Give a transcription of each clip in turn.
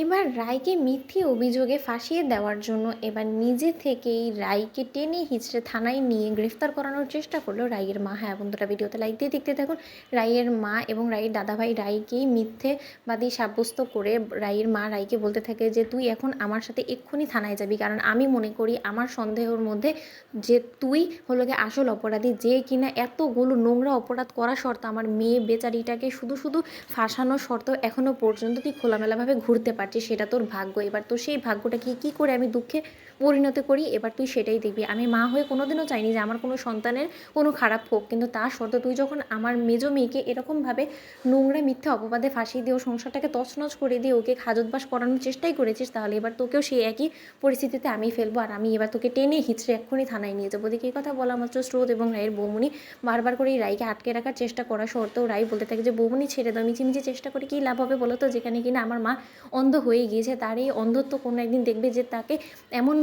এবার রায়কে মিথ্যে অভিযোগে ফাঁসিয়ে দেওয়ার জন্য এবার নিজে থেকেই রায়কে টেনে হিচড়ে থানায় নিয়ে গ্রেফতার করানোর চেষ্টা করল রায়ের মা। হ্যাঁ বন্ধুরা, ভিডিওতে লাইক দিয়ে দেখতে থাকুন। রায়ের মা এবং রায়ের দাদাভাই রায়কেই মিথ্যেবাদী সাব্যস্ত করে রায়ের মা রায়কে বলতে থাকে যে, তুই এখন আমার সাথে এক্ষুনি থানায় যাবি। কারণ আমি মনে করি আমার সন্দেহর মধ্যে যে, তুই হলো গিয়ে আসল অপরাধী। যে কিনা এতগুলো নোংরা অপরাধ করা শর্ত আমার মেয়ে বেচারিটাকে শুধু শুধু ফাঁসানো শর্ত এখনও পর্যন্ত তুই খোলামেলাভাবে ঘুরতে পারছিস সেটা তোর ভাগ্য। এবার তো সেই ভাগ্যটাকে কি করে আমি দুঃখে পরিণত করি, এবার তুই সেটাই দেখবি। আমি মা হয়ে কোনোদিনও চাইনি যে আমার কোনো সন্তানের কোনো খারাপ হোক, কিন্তু তা সত্ত্বেও তুই যখন আমার মেজো মেয়েকে এরকমভাবে নোংরা মিথ্যা অপবাদে ফাঁসিয়ে দিয়ে ও সংসারটাকে তছনছ করে দিয়ে ওকে খাজতবাস করানোর চেষ্টাই করেছিস, তাহলে এবার তোকেও সেই একই পরিস্থিতিতে আমি ফেলব আর আমি এবার তোকে টেনে হিচড়ে এক্ষুনি থানায় নিয়ে যাব। দেখি এই কথা বলা মাত্র স্রোত এবং রায়ের বৌমনি বারবার করে এই রায়কে আটকে রাখার চেষ্টা করা সত্ত্বেও রায় বলতে থাকে যে, বৌমনি, ছেড়ে দাও। মিছিমিছি চেষ্টা করে কী লাভ হবে বলো তো? যেখানে কিনা আমার মা অন্ধ হয়ে গিয়েছে। তার এই অন্ধত্ব কোনো একদিন দেখবে যে, তাকে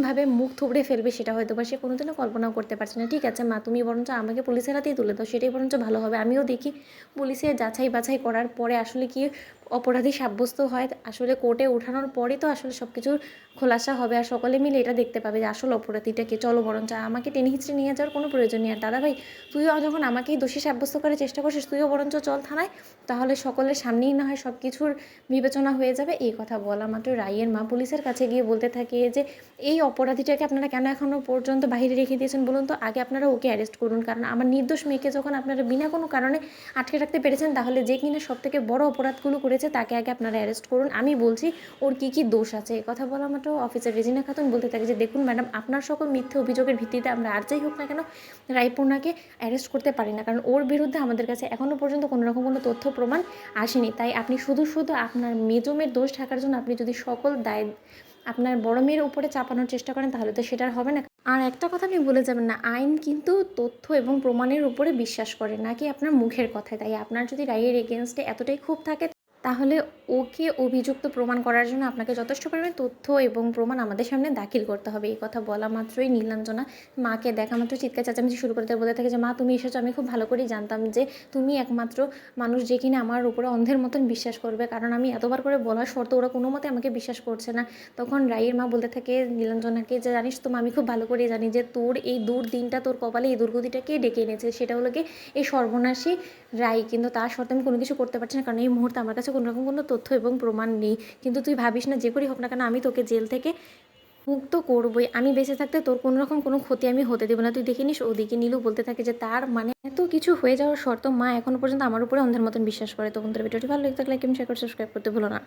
এমনভাবে মুখ থুবড়ে ফেলবে সেটা হয়তো বা সে কোনোদিনও কল্পনাও করতে পারছে না। ঠিক আছে, মা, তুমি বরঞ্চ আমাকে পুলিশের হাতেই তুলে দাও, সেটাই বরঞ্চ ভালো হবে। আমিও দেখি পুলিশের যাচাই বাছাই করার পরে আসলে কি অপরাধী সাব্যস্ত হয়, আসলে কোর্টে ওঠানোর পরে তো আসলে সব কিছুর খোলাসা হবে আর সকলে মিলে এটা দেখতে পাবে যে আসল অপরাধীটাকে চলো বরঞ্চ আমাকে টেনে হিচড়ে নিয়ে যাওয়ার কোনো প্রয়োজন নেই। আর দাদা ভাই, তুইও যখন আমাকেই দোষী সাব্যস্ত করার চেষ্টা করছিস, তুইও বরঞ্চ চল থানায়, তাহলে সকলের সামনেই না হয় সব কিছুর বিবেচনা হয়ে যাবে। এই কথা বলা মাত্র রায়ের মা পুলিশের কাছে গিয়ে বলতে থাকে যে, এই অপরাধীটাকে আপনারা কেন এখনও পর্যন্ত বাইরে রেখে দিয়েছেন বলুন তো? আগে আপনারা ওকে অ্যারেস্ট করুন। কারণ আমার নির্দোষ মেয়েকে যখন আপনারা বিনা কোনো কারণে আটকে রাখতে পেরেছেন, তাহলে যে কিনা সব থেকে বড় অপরাধগুলো করেছে তাকে আগে আপনারা অ্যারেস্ট করুন। আমি বলছি, ওর কী কী দোষ আছে? এই কথা বলা মাত্র অফিসার রেজিনা খাতুন বলতে থাকে যে, দেখুন ম্যাডাম আপনার সকল মিথ্যে অভিযোগের ভিত্তিতে আমরা আর যাই হোক না কেন, রায়পূর্ণাকে অ্যারেস্ট করতে পারি না। কারণ ওর বিরুদ্ধে আমাদের কাছে এখনও পর্যন্ত কোনো রকম কোনো তথ্য প্রমাণ আসেনি। তাই আপনি শুধু শুধু আপনার মেজমের দোষ ঢাকার জন্য আপনি যদি সকল দায়, আপনার বড় মেয়ের উপরে চাপানোর চেষ্টা করেন, তাহলে তো সেটা আর হবে না। আর একটা কথা আপনি বলে যাবেন না, আইন কিন্তু তথ্য এবং প্রমাণের উপরে বিশ্বাস করে, নাকি আপনার মুখের কথায়? তাই আপনার যদি রায়ের এগেনস্টে এতটাই ক্ষোভ থাকে তাহলে ওকে অভিযুক্ত প্রমাণ করার জন্য আপনাকে যথেষ্ট পরিমাণে তথ্য এবং প্রমাণ আমাদের সামনে দাখিল করতে হবে। এই কথা বলা মাত্রই নীলাঞ্জনা মাকে দেখা মাত্র চিৎকার চেঁচামেচি শুরু করতে বলে থাকে যে মা তুমি এসেছ আমি খুব ভালো করেই জানতাম যে তুমি একমাত্র মানুষ যে কিনা আমার উপরে অন্ধের মতন বিশ্বাস করবে। কারণ আমি এতবার করে বলার শর্ত ওরা কোনো মতে আমাকে বিশ্বাস করছে না। তখন রায়ের মা বলতে থাকে নীলাঞ্জনাকে যে জানিস তো মা, আমি খুব ভালো করেই জানি যে তোর এই দূর দিনটা তোর কপালে এই দুর্গতিটা কে ডেকে এনেছে? সেটা হলো কি এই সর্বনাশী রায় কিন্তু তার সত্ত্বে আমি কোনো কিছু করতে পারছি না। কারণ এই মুহূর্তে আমার কাছে কোনো রকম কোনো তথ্য এবং প্রমাণ নেই। কিন্তু তুই ভাবিস না, যে করি হোক না কেন আমি তোকে জেল থেকে মুক্ত করবই। আমি বেঁচে থাকতে তোর কোনো রকম কোনো ক্ষতি আমি হতে দেবো না। তুই দেখে নিস, ওদিকে নীলু বলতে থাকে যে, তার মানে এত কিছু হয়ে যাওয়ার শর্ত মা এখনও পর্যন্ত আমার উপরে অন্ধের মতন বিশ্বাস করে। তো বন্ধুরা, ভিডিওটি ভালো লেগে থাকলে কেমন শেয়ার করে সাবস্ক্রাইব করতে ভুলো না।